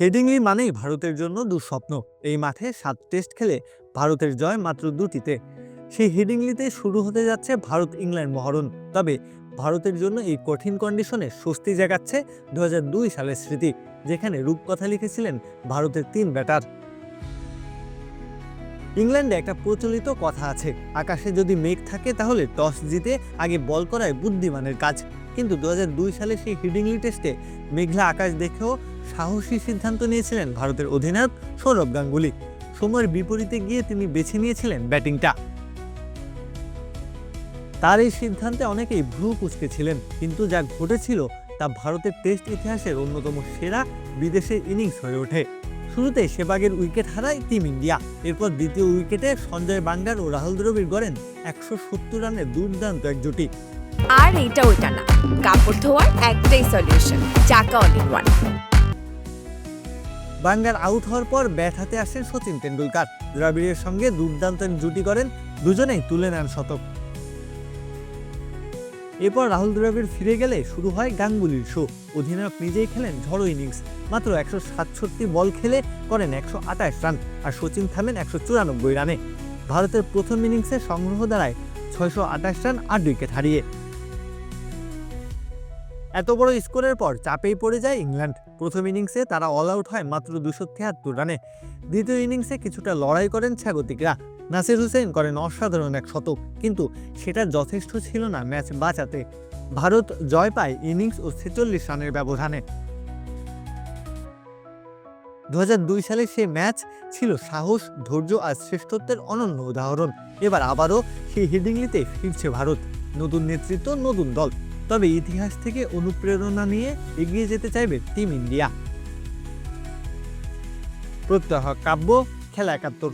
Headingley মানেই ভারতের জন্য দুঃস্বপ্ন। এই মাঠে সাত টেস্ট খেলে ভারতের জয় মাত্র দুটিতে। সেই হেডিংলিতে শুরু হতে যাচ্ছে ভারত ইংল্যান্ড মহরণ। তবে ভারতের জন্য এই কঠিন কন্ডিশনে স্বস্তি জাগাচ্ছে দু হাজার দুই সালের স্মৃতি, যেখানে রূপকথা লিখেছিলেন ভারতের তিন ব্যাটার। ইংল্যান্ডে একটা প্রচলিত কথা আছে, আকাশে যদি মেঘ থাকে তাহলে টস জিতে আগে বল করায় বুদ্ধিমানের কাজ। কিন্তু দু হাজার দুই সালে সেই হিডিংলি টেস্টে মেঘলা আকাশ দেখেও সাহসী সিদ্ধান্ত নিয়েছিলেন ভারতের অধিনায়ক সৌরভ গাঙ্গুলি। সময়ের বিপরীতে গিয়ে তিনি বেছে নিয়েছিলেন ব্যাটিংটা। তার এই সিদ্ধান্তে অনেকেই ভ্রু কুচকেছিলেন, কিন্তু যা ঘটেছিল তা ভারতের টেস্ট ইতিহাসের অন্যতম সেরা বিদেশের ইনিংস হয়ে ওঠে। শুরুতে সেবাগের উইকেট হারায় টিম ইন্ডিয়া। এরপর দ্বিতীয় উইকেটে সঞ্জয় বাঙ্গার ও রাহুল দ্রবিড় গড়েন একশো সত্তর রানের দুর্দান্ত এক জুটি আর এটা ওইটা না, কাপড় ধোয়ার একটাই সলিউশন চাকা all in one Bangar out হওয়ার পর ব্যাট হাতে আসেন সচিন তেন্ডুলকার। দ্রাবিড়ের সঙ্গে দুর্দান্ত জুটি করেন দুজনেই তুলে নেন শতক। এরপর রাহুল দ্রাবিড় ফিরে গেলে শুরু হয় গাঙ্গুলির শো। অধিনায়ক নিজেই খেলেন ঝড়ো ইনিংস। মাত্র একশো সাতষট্টি বল খেলে করেন একশো আঠাশ রান আর সচিন থামেন একশো চুরানব্বই রানে। ভারতের প্রথম ইনিংসে সংগ্রহ দাঁড়ায় ছয়শো আঠাশ রান আট উইকেট হারিয়ে। এত বড় স্কোরের পর চাপেই পড়ে যায় ইংল্যান্ড। প্রথম ইনিংসে তারা অল আউট হয় মাত্র দুশো তিয়াত্তর রানে। দ্বিতীয় ইনিংসে কিছুটা লড়াই করেন স্বাগতিকরা। নাসির হুসেন করেন অসাধারণ এক শতক, কিন্তু সেটা যথেষ্ট ছিল না ম্যাচ বাঁচাতে। ভারত জয় পায় ইনিংস ও ছেচল্লিশ রানের ব্যবধানে। দু হাজার দুই সালে সেই ম্যাচ ছিল সাহস, ধৈর্য আর শ্রেষ্ঠত্বের অনন্য উদাহরণ। এবার আবারও সেই হিডিংলিতে ফিরছে ভারত। নতুন নেতৃত্ব, নতুন দল। তবে ইতিহাস থেকে অনুপ্রেরণা নিয়ে এগিয়ে যেতে চাইবে টিম ইন্ডিয়া। প্রত্যহ কাব্য খেলা একাত্তর।